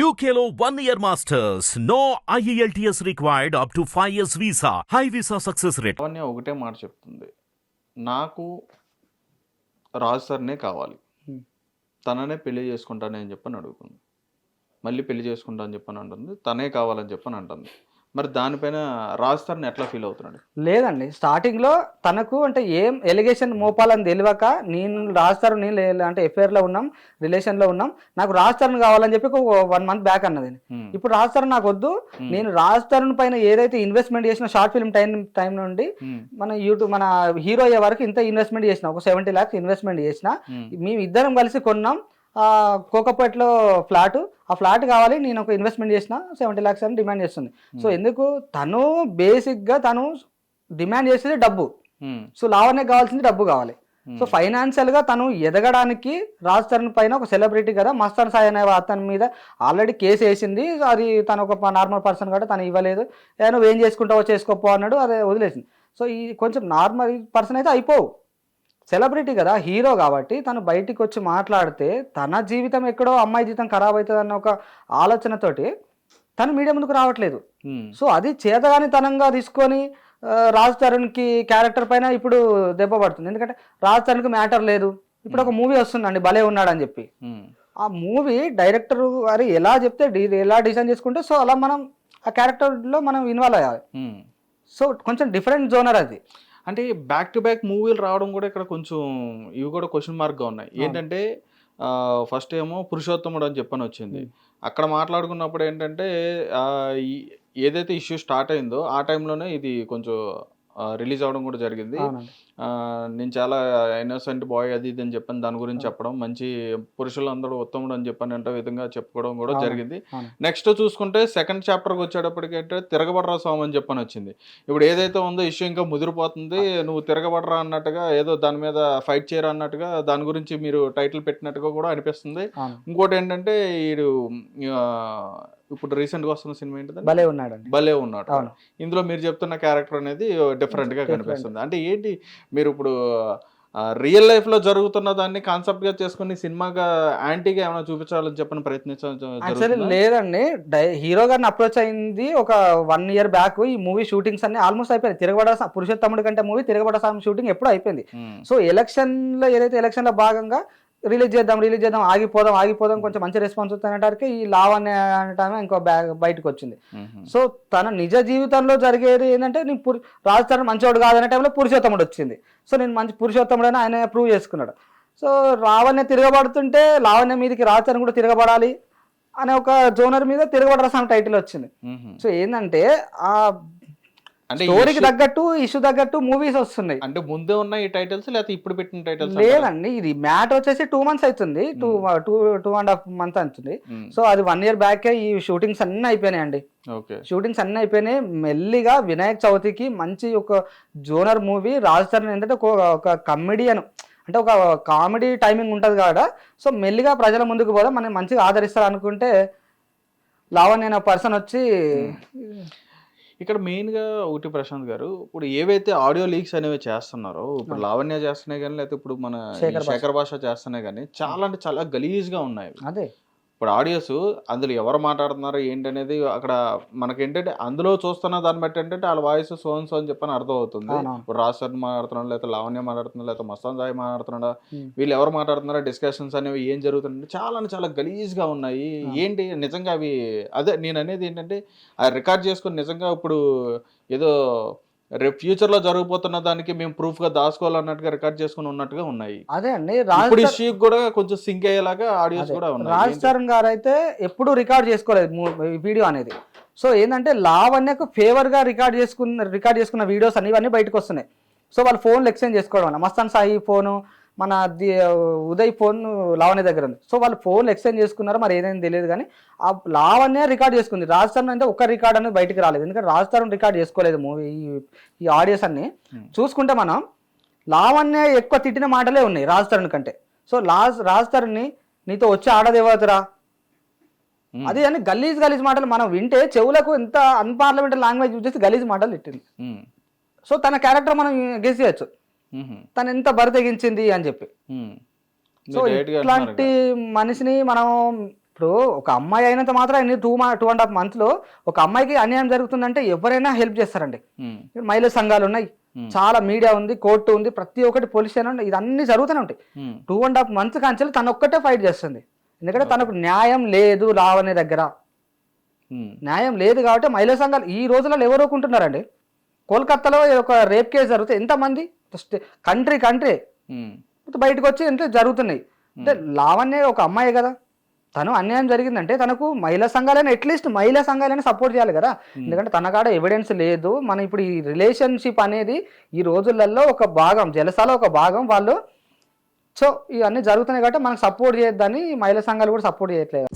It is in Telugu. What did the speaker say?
One year masters. No E IELTS required up to 5 years visa. High visa success rate. Lavanya ఒకటే మాట చెప్తుంది నాకు రాజు సార్నే కావాలి తననే పెళ్ళి చేసుకుంటానని చెప్పని అడుగుతుంది మళ్ళీ పెళ్ళి చేసుకుంటా అని చెప్పని అంటుంది తనే కావాలని చెప్పని అంటుంది మరి దానిపైన రాజు సార్ని ఎట్లా ఫీల్ అవుతున్నాడు? లేదండి. స్టార్టింగ్లో తనకు అంటే ఏం ఎలిగేషన్ మోపాలని తెలియక నేను రాస్తారు నేను లే- అంటే ఎఫ్ఐఆర్లో ఉన్నాం రిలేషన్లో ఉన్నాం. నాకు రాస్తారని కావాలని చెప్పి ఒక వన్ మంత్ బ్యాక్ అన్నది. Hmm. ఇప్పుడు రాస్తారు నాకు వద్దు. నేను రాస్తారని పైన ఏదైతే ఇన్వెస్ట్మెంట్ చేసిన షార్ట్ ఫిల్మ్ టైం టైం నుండి Hmm. మన యూట్యూబ్ మన హీరో అయ్యే వరకు ఇంత ఇన్వెస్ట్మెంట్ చేసిన ఒక సెవెంటీ ల్యాక్స్ ఇన్వెస్ట్మెంట్ చేసిన Hmm. మేము ఇద్దరం కలిసి కొన్నాం. కోకపేటలో ఫ్లాట్ ఆ ఫ్లాట్ కావాలి నేను ఒక ఇన్వెస్ట్మెంట్ చేసిన సెవెంటీ ల్యాక్స్ అని డిమాండ్ చేస్తుంది. సో ఎందుకు? తను బేసిక్గా తను డిమాండ్ చేసేది డబ్బు. Hmm. సో లావణ్య కావాల్సింది డబ్బు కావాలి. సో ఫైనాన్షియల్గా తను ఎదగడానికి రాజ్ తరుణ్ పైన ఒక సెలబ్రిటీ కదా మస్తాన్ సాయి అనే అతని మీద ఆల్రెడీ కేసు వేసింది. అది తను ఒక నార్మల్ పర్సన్ కూడా తను ఇవ్వలేదు. ఏ నువ్వు ఏం చేసుకుంటావో చేసుకోపో అన్నాడు అదే వదిలేసింది. సో ఈ కొంచెం నార్మల్ పర్సన్ అయితే అయిపోవు. సెలబ్రిటీ కదా హీరో కాబట్టి తను బయటికి వచ్చి మాట్లాడితే తన జీవితం ఎక్కడో అమ్మాయి జీవితం ఖరాబ్ అవుతుంది అన్న ఒక ఆలోచనతోటి తను మీడియా ముందుకు రావట్లేదు. సో అది చేతగాని తనంగా తీసుకొని రాజ్ తరుణ్కి క్యారెక్టర్ పైన ఇప్పుడు దెబ్బ పడుతుంది. ఎందుకంటే రాజ్ తరుణ్కి మ్యాటర్ లేదు. ఇప్పుడు ఒక మూవీ వస్తుందండి భలే ఉన్నాడు అని చెప్పి. ఆ మూవీ డైరెక్టర్ గారు ఎలా చెప్తే ఎలా డిజైన్ చేసుకుంటే సో అలా మనం ఆ క్యారెక్టర్లో మనం ఇన్వాల్వ్ అయ్యాలి. సో కొంచెం డిఫరెంట్ జోనర్ అది. అంటే బ్యాక్ టు బ్యాక్ మూవీలు రావడం కూడా ఇక్కడ కొంచెం ఇవి కూడా క్వశ్చన్ మార్క్గా ఉన్నాయి. ఏంటంటే ఫస్ట్ ఏమో పురుషోత్తముడు అని చెప్పని వచ్చింది. అక్కడ మాట్లాడుకున్నప్పుడు ఏంటంటే ఏదైతే ఇష్యూ స్టార్ట్ అయిందో ఆ టైంలోనే ఇది కొంచెం రిలీజ్ అవడం కూడా జరిగింది. నేను చాలా ఇన్నోసెంట్ బాయ్ అది ఇది అని చెప్పని దాని గురించి చెప్పడం మంచి పురుషులందరూ ఉత్తముడు అని చెప్పని అంటే విధంగా చెప్పుకోవడం కూడా. జరిగింది. నెక్స్ట్ చూసుకుంటే సెకండ్ చాప్టర్కి వచ్చేటప్పటికి అంటే తిరగబడరా స్వామి అని చెప్పని వచ్చింది. ఇప్పుడు ఏదైతే ఉందో ఇష్యూ ఇంకా ముదిరిపోతుంది నువ్వు తిరగబడరా అన్నట్టుగా ఏదో దాని మీద ఫైట్ చేయరా అన్నట్టుగా దాని గురించి మీరు టైటిల్ పెట్టినట్టుగా కూడా అనిపిస్తుంది. ఇంకోటి ఏంటంటే వీడు ఇప్పుడు రీసెంట్గా వస్తున్న సినిమా ఏంటిది భలే ఉన్నాడండి. భలే ఉన్నాడు. ఇందులో మీరు చెప్తున్న క్యారెక్టర్ అనేది డిఫరెంట్గా. కనిపిస్తుంది. అంటే ఏంటి మీరు ఇప్పుడు రియల్ లైఫ్లో జరుగుతున్న దాన్ని కాన్సెప్ట్గా చేసుకుని సినిమాగా యాంటీగా ఏమైనా చూపించాలని చెప్పని ప్రయత్నించడం జరుగుతుందా? లేదండి. హీరో గారిని అప్రోచ్ అయింది ఒక వన్ ఇయర్ బ్యాక్ ఈ మూవీ షూటింగ్స్ అన్ని ఆల్మోస్ట్ అయిపోయింది తిరగబడ పురుషోత్తముడి కంటే మూవీ తిరగబడ సాంగ్ షూటింగ్ ఎప్పుడు అయిపోయింది. ఉమ్, సో ఎలక్షన్లో ఏదైతే ఎలక్షన్లో భాగంగా రిలీజ్ చేద్దాం రిలీజ్ చేద్దాం ఆగిపోదాం ఆగిపోదాం కొంచెం మంచి రెస్పాన్స్ వస్తానంటానికి ఈ లావ్ అనే టైం ఇంకో బ్యాగ్ బయటకు వచ్చింది. సో తన నిజ జీవితంలో జరిగేది ఏంటంటే నేను పురు రాజస్థాన్ మంచివాడు కాదనే టైంలో పురుషోత్తముడు వచ్చింది. సో నేను మంచి పురుషోత్తముడు అని ఆయన ప్రూవ్ చేసుకున్నాడు. సో లావణ్య తిరగబడుతుంటే లావణ్య మీదకి రాజస్థాన్ కూడా తిరగబడాలి అనే ఒక జోనర్ మీద తిరగబడరా సాంగ్ టైటిల్ వచ్చింది. సో ఏంటంటే ఆ అంటే స్టోరీకి తగ్గట్టు ఇష్యూ తగ్గట్టు మూవీస్ వస్తున్నాయి. అంటే ముందే ఉన్న ఈ టైటిల్స్ లేకపోతే ఇప్పుడు పెట్టిన టైటిల్స్ లేదండి ఇది మ్యాట్ వచ్చేసి టూ మంత్స్ అవుతుంది. Two two two and half month అవుతుంది. సో అది వన్ ఇయర్ బ్యాకే ఈ షూటింగ్స్ అన్నీ అయిపోయినాయండి ఓకే. షూటింగ్స్ అన్నీ అయిపోయినాయి. మెల్లిగా వినాయక చవితికి మంచి ఒక జోనర్ మూవీ రాజధాని ఏంటంటే ఒక ఒక కమెడియన్ అంటే ఒక కామెడీ టైమింగ్ ఉంటుంది కాడ. సో మెల్లిగా ప్రజల ముందుకు పోదాం. మనం మంచిగా ఆదరిస్తారు అనుకుంటే లావణ్య అనే పర్సన్ వచ్చి ఇక్కడ మెయిన్గా ఒకటి ప్రశాంత్ గారు ఇప్పుడు ఏవైతే ఆడియో లీక్స్ అనేవి చేస్తున్నారో ఇప్పుడు లావణ్య చేస్తున్నాయి కానీ లేకపోతే ఇప్పుడు మన శేఖర్ భాష. చేస్తున్నాయి కానీ చాలా అంటే చాలా గలీజ్గా ఉన్నాయి అదే. ఇప్పుడు ఆడియోస్ అందులో ఎవరు మాట్లాడుతున్నారు ఏంటనేది అక్కడ మనకి ఏంటంటే అందులో చూస్తున్న దాన్ని బట్టి ఏంటంటే వాళ్ళ వాయిస్ సోన్ అని చెప్పని అర్థం అవుతుంది. ఇప్పుడు రాజస్థాన్ మాట్లాడుతున్నాడు లేకపోతే లావణ్య మాట్లాడుతున్నాడు లేకపోతే మస్తాన్ సాయి మాట్లాడుతున్నాడా. వీళ్ళు ఎవరు మాట్లాడుతున్నారో డిస్కషన్స్ అనేవి ఏం జరుగుతున్నాయి చాలా చాలా గలీజ్గా ఉన్నాయి ఏంటి నిజంగా అవి అదే నేను అనేది ఏంటంటే ఆ రికార్డ్ చేసుకుని నిజంగా ఇప్పుడు ఏదో రేపు ఫ్యూచర్లో జరగబోతున్న దానికి మేము ప్రూఫ్గా దాచుకోవాలన్నట్టుగా రికార్డ్ చేసుకుని ఉన్నట్టుగా ఉన్నాయి. అదే అండి ఇప్పుడు రాజ్ ఇష్యూ కూడా కొంచెం సింక్ అయ్యేలాగా ఆడియోస్ కూడా ఉన్నాయి. రాజ్? తరుణ్ గారు అయితే ఎప్పుడు రికార్డ్ చేసుకోలేదు వీడియో అనేది. సో ఏంటంటే లావణ్యకు ఫేవర్గా రికార్డ్ చేసుకున్న రికార్డ్ చేసుకున్న వీడియోస్ అన్ని ఇవన్నీ బయటకు వస్తున్నాయి. సో వాళ్ళు ఫోన్లు ఎక్స్చేంజ్ చేసుకోవడం వల్ల. మస్తాన్ సాయి ఫోను మన ది- ఉదయ్ ఫోన్ లావణ్య దగ్గర ఉంది. సో వాళ్ళు ఫోన్లు ఎక్స్చేంజ్ చేసుకున్నారో మరి ఏదైనా తెలియదు కానీ ఆ లావణ్య రికార్డ్ చేసుకుంది. రాజ్ తరుణ్ అంటే ఒక్క రికార్డ్ అనేది బయటికి రాలేదు. ఎందుకంటే రాజ్ తరుణ్ రికార్డ్ చేసుకోలేదు మూవీ ఈ ఆడియోస్ అన్ని. Hmm. చూసుకుంటే మనం లావణ్య ఎక్కువ తిట్టిన మాటలే ఉన్నాయి రాజ్ తరుణ్ కంటే. సో లాజ్ రాజ్ తరుణ్ని నీతో వచ్చి ఆడదేవతరా? Hmm. అదే అని గలీజ్ గలీజ్ మాటలు మనం వింటే చెవులకు ఎంత అన్పార్లమెంటరీ లాంగ్వేజ్ యూజ్ చేసి గలీజ్ మాటలు తిట్టింది. ఉమ్, సో తన క్యారెక్టర్ మనం గెస్ చేయొచ్చు. తను ఎంత బరి తెగించింది అని చెప్పి. సో ఇట్లాంటి మనిషిని మనం ఇప్పుడు ఒక అమ్మాయి అయినంత మాత్రం టూ టూ అండ్ హాఫ్ మంత్లో ఒక అమ్మాయికి అన్యాయం జరుగుతుందంటే ఎవరైనా హెల్ప్ చేస్తారండి. మహిళా సంఘాలు ఉన్నాయి. చాలా మీడియా ఉంది కోర్టు ఉంది ప్రతి ఒక్కటి పోలీస్ స్టేషన్ ఇదన్నీ జరుగుతూనే ఉంటాయి. టూ అండ్ హాఫ్ మంత్స్ కాంచెలు తను ఒక్కటే ఫైట్ చేస్తుంది. ఎందుకంటే తనకు న్యాయం లేదు లావణ్య దగ్గర. న్యాయం లేదు కాబట్టి మహిళా సంఘాలు ఈ రోజులలో ఎవరు ఊరుకుంటున్నారండి కోల్కత్తాలో ఒక రేప్ కేసు జరిగితే ఎంతమంది? Just country country. బయటకు వచ్చి ఎంత జరుగుతున్నాయి. అంటే లావణ్య ఒక అమ్మాయి కదా. తను అన్యాయం జరిగిందంటే తనకు మహిళా సంఘాలైనా అట్లీస్ట్ మహిళా సంఘాలైనా సపోర్ట్ చేయాలి కదా. ఎందుకంటే తన కాడ ఎవిడెన్స్ లేదు. మన ఇప్పుడు ఈ రిలేషన్షిప్ అనేది ఈ రోజులలో ఒక భాగం జలసాలో ఒక భాగం వాళ్ళు. సో ఇవన్నీ జరుగుతున్నాయి కాబట్టి మనకు సపోర్ట్ చేయొద్దని మహిళా సంఘాలు కూడా సపోర్ట్ చేయట్లేదు.